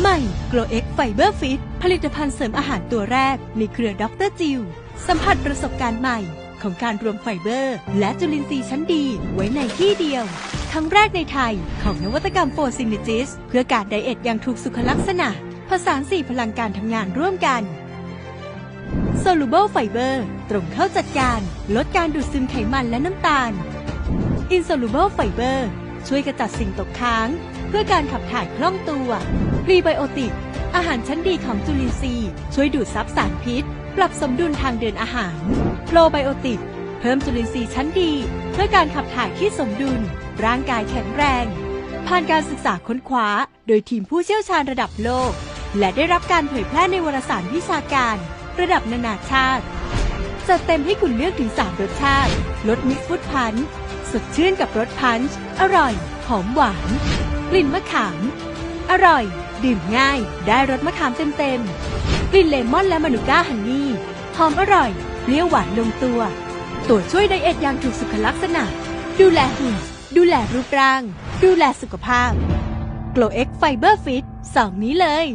ใหม่ Grow X Fiber Fit ผลิตภัณฑ์เสริมอาหารตัวแรกในเครือด็อกเตอร์จิวสัมผัสประสบการณ์ใหม่ของการรวมไฟเบอร์ และจุลินทรีย์ชั้นดีไว้ในที่เดียว ครั้งแรกในไทยของนวัตกรรมโฟซินิจิส เพื่อการไดเอทอย่างถูกสุขลักษณะ ผสานสี่พลังการทำงานร่วมกัน Soluble Fiber ตรงเข้าจัดการ ลดการดูดซึมไขมันและน้ำตาล Insoluble Fiber ช่วยกระจัดสิ่งตกค้าง เพื่อการขับถ่ายคล่องตัว พรีไบโอติก อาหารชั้นดีของจุลินทรีย์ ช่วยดูดซับสารพิษ ปรับสมดุลทางเดินอาหาร โปรไบโอติก เพิ่มจุลินทรีย์ชั้นดี เพื่อการขับถ่ายที่สมดุล ร่างกายแข็งแรง ผ่านการศึกษาค้นคว้า โดยทีมผู้เชี่ยวชาญระดับโลก และได้รับการเผยแพร่ในวารสารวิชาการ ระดับนานาชาติจัดเต็มให้คุณเลือกถึง 3 รสชาติ รสมิกซ์ฟุตพันช์สดชื่นกับรสพันช์อร่อย หอมหวาน กลิ่นมะขาม อร่อย ดื่มง่าย ได้รสมะขามเต็มๆ กลิ่นเลมอนและมานูก้าฮันนี่ หอมอร่อยเปรี้ยวหวานลงตัว ตัวช่วยไดเอทอย่างถูกสุขลักษณะ ดูแลหุ่น ดูแลรูปร่าง ดูแลสุขภาพ โกลเอ็กไฟเบอร์ฟิตสองนี้เลย